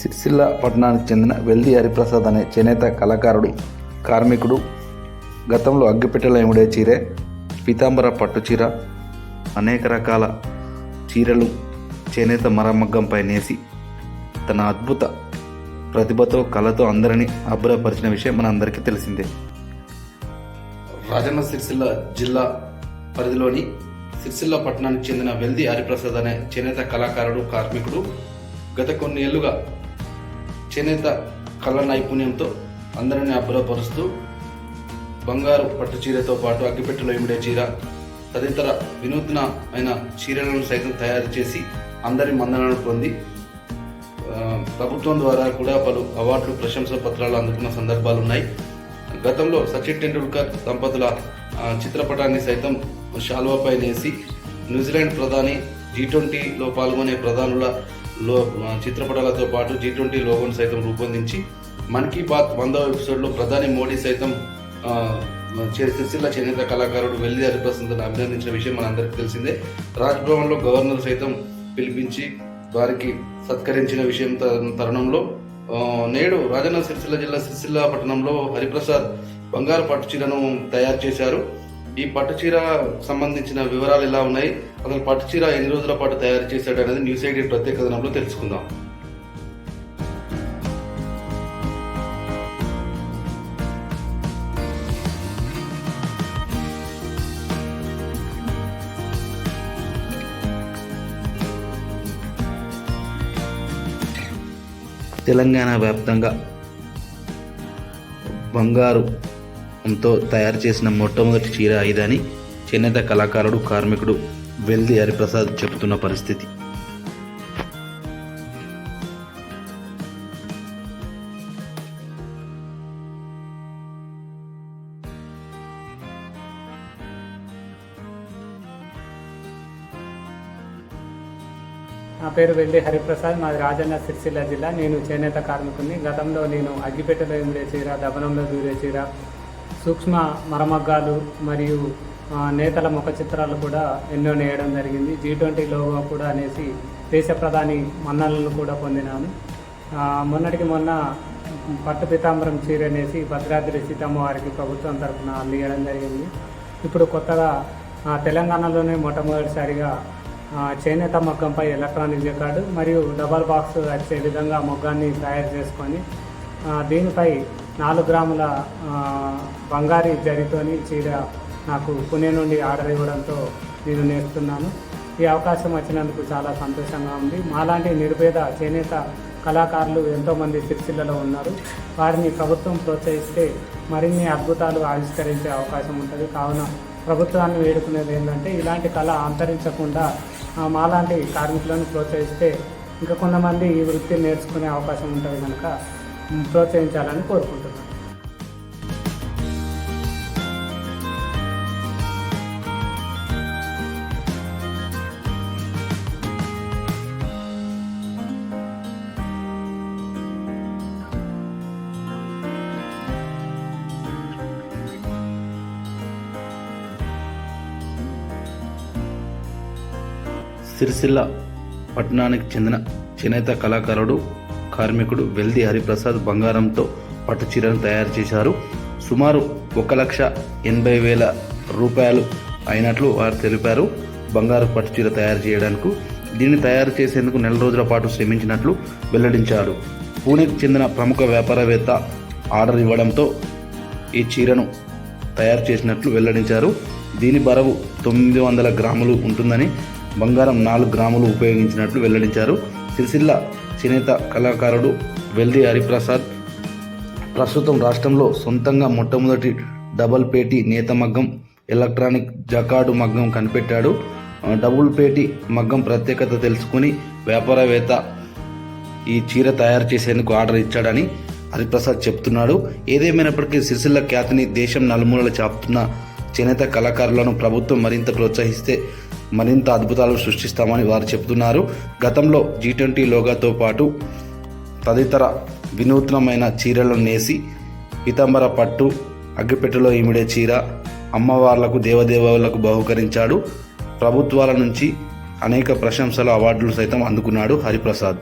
సిరిసిల్ల పట్టణానికి చెందిన వెల్ది హరిప్రసాద్ అనే చేనేత కళాకారుడు కార్మికుడు గతంలో అగ్గిపెట్టెల ఎముడే చీరే పీతాంబర పట్టు చీర అనేక రకాల చీరలు చేనేత మరమగ్గంపై నేసి తన అద్భుత ప్రతిభతో కళతో అందరినీ అబ్బురపరిచిన విషయం మన అందరికీ తెలిసిందే. రాజన్న సిరిసిల్ల జిల్లా పరిధిలోని సిరిసిల్ల పట్టణానికి చెందిన వెల్ది హరిప్రసాద్ అనే చేనేత కళాకారుడు కార్మికుడు గత కొన్ని ఏళ్ళుగా చేనేత కళ నైపుణ్యంతో అందరిని అబ్బురపరుస్తూ బంగారు పట్టు చీరతో పాటు అగ్గిపెట్టెలో ఇమిడే చీర తదితర వినూత్నమైన చీరలను సైతం తయారు చేసి అందరి మన్ననలు పొంది ప్రభుత్వం ద్వారా కూడా పలు అవార్డులు ప్రశంసల పత్రాలు అందుకున్న సందర్భాలు ఉన్నాయి గతంలో సచిన్ టెండూల్కర్ దంపతుల చిత్రపటాన్ని సైతం శాల్వాపై నేసి న్యూజిలాండ్ ప్రధాని జీ ట్వంటీలో పాల్గొనే ప్రధానుల లో చిత్రపటాలతో పాటు జీ ట్వంటీ లోగోను సైతం రూపొందించి మన్ కీ బాత్ వందవ ఎపిసోడ్లో ప్రధాని మోడీ సైతం చే- సిరిసిల్ల చేనేత కళాకారుడు వెల్లి హరిప్రసాద్ను అభినందించిన విషయం మనందరికీ తెలిసిందే. రాజ్భవన్లో గవర్నర్ సైతం పిలిపించి వారికి సత్కరించిన విషయం తరుణంలో నేడు రాజన్న సిరిసిల్ల జిల్లా సిరిసిల్ల పట్టణంలో హరిప్రసాద్ బంగారు పట్టు చీరను తయారు చేశారు. ఈ పట్టు చీర సంబంధించిన వివరాలు ఎలా ఉన్నాయి? అసలు పట్టు చీర ఎన్ని రోజుల పాటు తయారు చేశాడు అనేది న్యూస్ ఐడి ప్రత్యేక కథనంలో తెలుసుకుందాం. తెలంగాణ వ్యాప్తంగా బంగారు తో తయారు చేసిన మొట్టమొదటి చీర ఇదని చేనేత కళాకారుడు కార్మికుడు వెల్ది హరిప్రసాద్ చెబుతున్న పరిస్థితి. నా పేరు వెళ్ళి హరిప్రసాద్ మాది రాజన్న సిరిసిల్ల జిల్లా. నేను చేనేత కార్మికుని గతంలో నేను అగ్గిపెట్టెలో ఉండే చీర దవనంలో దూరే చీర సూక్ష్మ మరమగ్గాలు మరియు నేతల ముఖ చిత్రాలు కూడా ఎన్నో నేయడం జరిగింది. జీ ట్వంటీ లోగో కూడా అనేసి దేశ ప్రధాని మన్నలను కూడా పొందినాను మొన్నటికి మొన్న పట్టు పీతాంబరం చీర అనేసి భద్రాద్రి సీతమ్మవారికి ప్రభుత్వం తరఫున అందియడం జరిగింది. ఇప్పుడు కొత్తగా తెలంగాణలోనే మొట్టమొదటిసారిగా చేనేత మగ్గంపై ఎలక్ట్రానిక్ రికార్డు మరియు డబల్ బాక్స్ వచ్చే విధంగా మొగ్గాన్ని తయారు చేసుకొని దీనిపై నాలుగు గ్రాముల బంగారి బంగారీ జరితోని చీర నాకు పుణె నుండి ఆర్డర్ ఇవ్వడంతో నేను నేర్చుకున్నాను. ఈ అవకాశం వచ్చినందుకు చాలా సంతోషంగా ఉంది. మాలాంటి నిర్భేద చేనేత కళాకారులు ఎంతోమంది సిరిసిల్లలో ఉన్నారు. వారిని ప్రభుత్వం ప్రోత్సహిస్తే మరిన్ని అద్భుతాలు ఆవిష్కరించే అవకాశం ఉంటుంది. కావున ప్రభుత్వాన్ని వేడుకునేది ఏంటంటే ఇలాంటి కళ అంతరించకుండా మాలాంటి కార్మికులను ప్రోత్సహిస్తే ఇంకా కొంతమంది ఈ వృత్తిని నేర్చుకునే అవకాశం ఉంటుంది కనుక ప్రోత్సహించాలని కోరుకుంటున్నాను. సిరిసిల్ల పట్టణానికి చెందిన చేనేత కళాకారుడు కార్మికుడు వెల్ది హరిప్రసాద్ బంగారంతో పట్టు చీరను తయారు చేశారు. సుమారు ఒక లక్ష ఎనభై వేల రూపాయలు అయినట్లు వారు తెలిపారు. బంగారు పట్టు చీర తయారు చేయడానికి దీన్ని తయారు చేసేందుకు నెల రోజుల పాటు శ్రమించినట్లు వెల్లడించారు. పూణేకి చెందిన ప్రముఖ వ్యాపారవేత్త ఆర్డర్ ఇవ్వడంతో ఈ చీరను తయారు చేసినట్లు వెల్లడించారు. దీని బరువు తొమ్మిది వందల గ్రాములు ఉంటుందని బంగారం నాలుగు గ్రాములు ఉపయోగించినట్లు వెల్లడించారు. సిరిసిల్ల చేనేత కళాకారుడు వెల్ది హరిప్రసాద్. ప్రస్తుతం రాష్ట్రంలో సొంతంగా మొట్టమొదటి డబల్ పేటి నేత మగ్గం ఎలక్ట్రానిక్ జకాడు మగ్గం కనిపెట్టాడు. డబుల్ పేటి మగ్గం ప్రత్యేకత తెలుసుకుని వ్యాపారవేత్త ఈ చీర తయారు చేసేందుకు ఆర్డర్ ఇచ్చాడని హరిప్రసాద్ చెప్తున్నాడు. ఏదేమైనప్పటికీ సిరిసిల్ల ఖ్యాతిని దేశం నలుమూలలు చాపుతున్న చేనేత కళాకారులను ప్రభుత్వం మరింత ప్రోత్సహిస్తే మరింత అద్భుతాలు సృష్టిస్తామని వారు చెబుతున్నారు. గతంలో జీ ట్వంటీ లోగాతో పాటు తదితర వినూత్నమైన చీరలను నేసి పీతాంబర పట్టు అగ్గిపెట్టెలో ఇమిడే చీర అమ్మవార్లకు దేవదేవులకు బహుకరించాడు. ప్రభుత్వాల నుంచి అనేక ప్రశంసలు అవార్డులు సైతం అందుకున్నాడు హరిప్రసాద్.